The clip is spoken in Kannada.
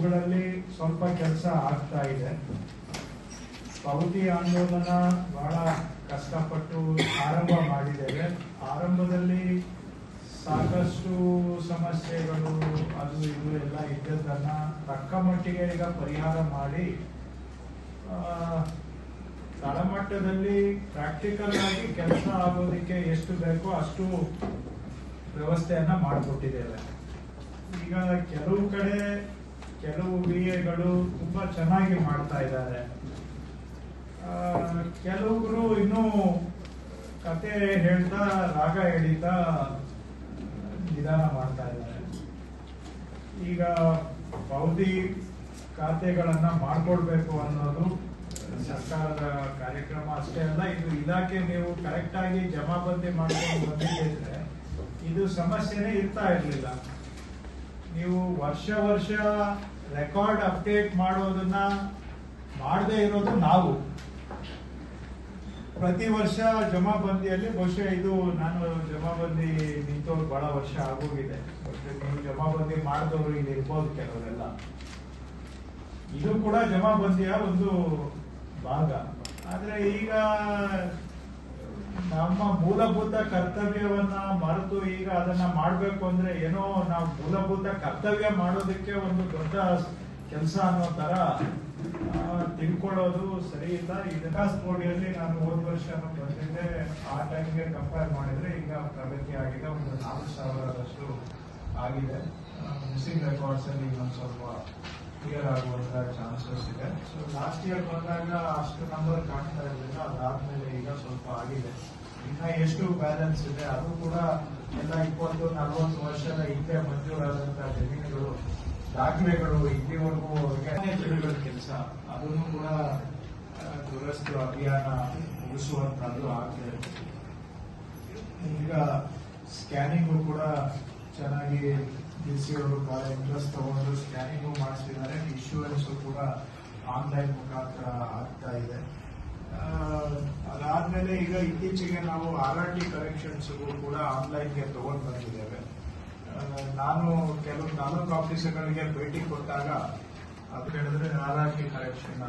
ಅವುಗಳಲ್ಲಿ ಸ್ವಲ್ಪ ಕೆಲಸ ಆಗ್ತಾ ಇದೆ. ಪೌತಿ ಆಂದೋಲನ ಬಹಳ ಕಷ್ಟಪಟ್ಟು ಆರಂಭ ಮಾಡಿದ್ದೇವೆ. ಆರಂಭದಲ್ಲಿ ಸಾಕಷ್ಟು ಸಮಸ್ಯೆಗಳು, ಅದು ಇದು ಎಲ್ಲ ಇದ್ದದ್ದನ್ನ ತಕ್ಕ ಮಟ್ಟಿಗೆ ಈಗ ಪರಿಹಾರ ಮಾಡಿ ತಳಮಟ್ಟದಲ್ಲಿ ಪ್ರಾಕ್ಟಿಕಲ್ ಆಗಿ ಕೆಲಸ ಆಗೋದಕ್ಕೆ ಎಷ್ಟು ಬೇಕೋ ಅಷ್ಟು ವ್ಯವಸ್ಥೆಯನ್ನ ಮಾಡಿಕೊಟ್ಟಿದ್ದೇವೆ. ಈಗ ಕೆಲವು ಕಡೆ ಕೆಲವು ಬಿ ತುಂಬ ಚೆನ್ನಾಗಿ ಮಾಡ್ತಾ ಇದ್ದಾರೆ. ಕೆಲವರು ಇನ್ನೂ ಕತೆ ಹೇಳ್ತಾ, ರಾಗ ಎಳಿತಾ, ನಿಧಾನ ಮಾಡ್ತಾ ಇದ್ದಾರೆ. ಈಗ ಬೌದ್ಧಿ ಖಾತೆಗಳನ್ನ ಮಾಡ್ಕೊಡ್ಬೇಕು ಅನ್ನೋದು ಸರ್ಕಾರದ ಕಾರ್ಯಕ್ರಮ ಅಷ್ಟೇ ಅಲ್ಲ, ಇದು ಇಲಾಖೆ ನೀವು ಕರೆಕ್ಟ್ ಆಗಿ ಜಮಾಬಂದಿ ಮಾಡ್ಕೊಂಡು ಬಂದಿದ್ರೆ ಇದು ಸಮಸ್ಯೆನೇ ಇರ್ತಾ ಇರ್ಲಿಲ್ಲ. ನೀವು ವರ್ಷ ವರ್ಷ ರೆಕಾರ್ಡ್ ಅಪ್ಡೇಟ್ ಮಾಡೋದನ್ನ ಮಾಡದೇ ಇರೋದು ನಾವು. ಪ್ರತಿ ವರ್ಷ ಜಮಾಬಂದಿಯಲ್ಲಿ, ಬಹುಶಃ ಇದು ನಾನು ಜಮಾಬಂದಿ ನಿಂತವ್ರು ಬಹಳ ವರ್ಷ ಆಗೋಗಿದೆ. ನೀವು ಜಮಾಬಂದಿ ಮಾಡಿದವರು ಇಲ್ಲಿ ಇರ್ಬೋದು ಕೆಲವರೆಲ್ಲ. ಇದು ಕೂಡ ಜಮಾಬಂದಿಯ ಒಂದು ಭಾಗ. ಆದ್ರೆ ಈಗ ನಮ್ಮ ಮೂಲಭೂತ ಕರ್ತವ್ಯವನ್ನ ಮರೆತು ಈಗ ಅದನ್ನ ಮಾಡ್ಬೇಕು ಅಂದ್ರೆ ಏನೋ ನಾವು ಮೂಲಭೂತ ಕರ್ತವ್ಯ ಮಾಡೋದಕ್ಕೆ ಒಂದು ದೊಡ್ಡ ಕೆಲಸ ಅನ್ನೋ ತರ ತಿಳ್ಕೊಳ್ಳೋದು ಸರಿ ಇಲ್ಲ. ಇದನ್ನ ಸ್ಪೋರ್ಟಿಯಲ್ಲಿ ನಾನು ಹೋದ ವರ್ಷ ಬಂದಿದ್ದೆ ಆ ಟೈಮ್ಗೆ ಕಂಪೇರ್ ಮಾಡಿದ್ರೆ ಈಗ ಪ್ರಗತಿ ಆಗಿದೆ. ಒಂದು ನಾಲ್ಕು ಸಾವಿರದಷ್ಟು ಆಗಿದೆ. ಮಿಸ್ಸಿಂಗ್ ರೆಕಾರ್ಡ್ಸ್ ಅಲ್ಲಿ ಇನ್ನೊಂದು ಸ್ವಲ್ಪ ಕ್ಲಿಯರ್ ಆಗುವಂತ ಚಾನ್ಸಸ್ ಇದೆ. ಸೊ ಲಾಸ್ಟ್ ಇಯರ್ ಬಂದಾಗ ಅಷ್ಟು ನಂಬರ್ ಕಾಣ್ತಾ ಇರಲಿಲ್ಲ. ಅದಾದ್ಮೇಲೆ ಈಗ ಸ್ವಲ್ಪ ಆಗಿದೆ. ಇನ್ನ ಎಷ್ಟು ಬ್ಯಾಲೆನ್ಸ್ ಇದೆ ಅದು ಕೂಡ ಎಲ್ಲ ಇಪ್ಪತ್ತು ನಲವತ್ತು ವರ್ಷದ ಹಿಂದೆ ಮಂಜೂರಾದಂತ ಜಮೀನುಗಳು ದಾಖಲೆಗಳು ಇಲ್ಲಿವರೆಗೂ ಜಮೀನುಗಳ ಕೆಲಸ ಅದನ್ನು ಕೂಡ ದುರಸ್ತು ಅಭಿಯಾನ ಮುಗಿಸುವಂತದ್ದು ಆಗ್ತದೆ ಈಗ ಸ್ಕ್ಯಾನಿಂಗು ಕೂಡ ಚೆನ್ನಾಗಿ ಅವರು ಬಹಳ ಇಂಟ್ರೆಸ್ಟ್ ತಗೊಂಡು ಸ್ಕ್ಯಾನಿಂಗು ಮಾಡಿಸಿದ್ದಾರೆ ಇನ್ಶೂರೆನ್ಸ್ ಕೂಡ ಆನ್ಲೈನ್ ಮುಖಾಂತರ ಆಗ್ತಾ ಇದೆ. ಅದಾದ್ಮೇಲೆ ಈಗ ಇತ್ತೀಚೆಗೆ ನಾವು ಆರ್ ಆರ್ ಟಿ ಕಲೆಕ್ಷನ್ಸ್ಗೂ ಕೂಡ ಆನ್ಲೈನ್ಗೆ ತಗೊಂಡು ಬಂದಿದ್ದೇವೆ. ನಾನು ಕೆಲವು ತಾಲೂಕು ಆಫೀಸರ್ಗಳಿಗೆ ಭೇಟಿ ಕೊಟ್ಟಾಗ ಅದು ಹೇಳಿದ್ರೆ ಆರ್ ಆರ್ ಟಿ ಕರೆಕ್ಷನ್